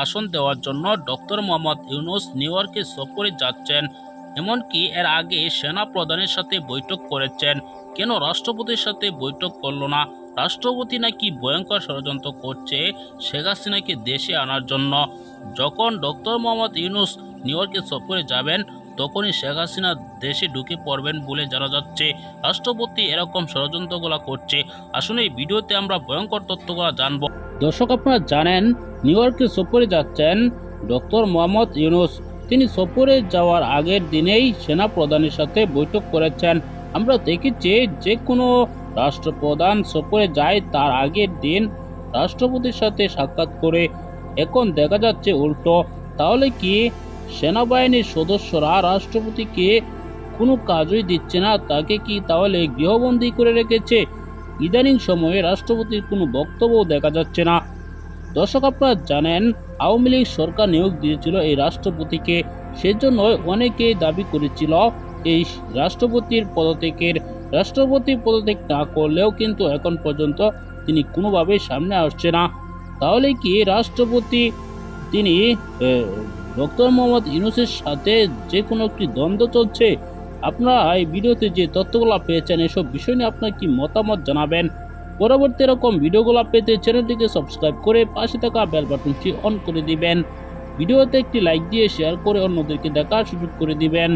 ভাষণ দেওয়ার জন্য ডক্টর মোহাম্মদ ইউনুস নিউ ইয়র্কে সফরে যাচ্ছেন। এমনকি এর আগে সেনা প্রধানের সাথে বৈঠক করেছেন। কেন রাষ্ট্রপতির সাথে বৈঠক করল না? রাষ্ট্রপতি নাকি ভয়ঙ্কর ষড়যন্ত্র করছে, শেখ হাসিনাকে দেশে আনার জন্য। যখন ডক্টর মোহাম্মদ ইউনুস নিউ ইয়র্কে সফরে যাবেন, তখনই শেখ হাসিনা দেশে ঢুকে পড়বেন বলে জানা যাচ্ছে। রাষ্ট্রপতি এরকম ষড়যন্ত্রগুলো করছে। আসলে এই ভিডিওতে আমরা ভয়ঙ্কর তথ্যগুলো জানব। দর্শক আপনারা জানেন, নিউ ইয়র্কে সফরে যাচ্ছেন ডক্টর মোহাম্মদ ইউনুস। তিনি সফরে যাওয়ার আগের দিনেই সেনা প্রধানের সাথে বৈঠক করেছেন। আমরা দেখেছি যে কোনো রাষ্ট্রপ্রধান সফরে যায়, তার আগের দিন রাষ্ট্রপতির সাথে সাক্ষাৎ করে। এখন দেখা যাচ্ছে উল্টো। তাহলে কি সেনাবাহিনীর সদস্যরা রাষ্ট্রপতিকে কোনো কাজই দিচ্ছে না? তাকে কি তাহলে গৃহবন্দী করে রেখেছে? ইদানিং সময়ে রাষ্ট্রপতির কোনো বক্তব্য দেখা যাচ্ছে না। দর্শক আপনারা জানেন, আওয়ামী লীগ সরকার নিয়োগ দিয়েছিল এই রাষ্ট্রপতিকে সেজন্য অনেকেই দাবি করেছিল এই রাষ্ট্রপতির পদত্যাগের। রাষ্ট্রপতি পদত্যাগ না করলেও কিন্তু এখন পর্যন্ত তিনি কোনোভাবেই সামনে আসছে না। তাহলে কি রাষ্ট্রপতি, তিনি ডক্টর মোহাম্মদ ইউনুসের সাথে যে কোনো একটি দ্বন্দ্ব চলছে? আপনারা এই ভিডিওতে যে তথ্যগুলো পেয়েছেন, এসব বিষয় নিয়ে আপনার কি মতামত জানাবেন? পরবর্তী এরকম ভিডিওগুলো পেতে চ্যানেলটিকে সাবস্ক্রাইব করে পাশে থাকা বেল বাটনটি অন করে দিবেন। ভিডিওতে একটি লাইক দিয়ে শেয়ার করে অন্যদেরকে দেখার সুযোগ করে দিবেন।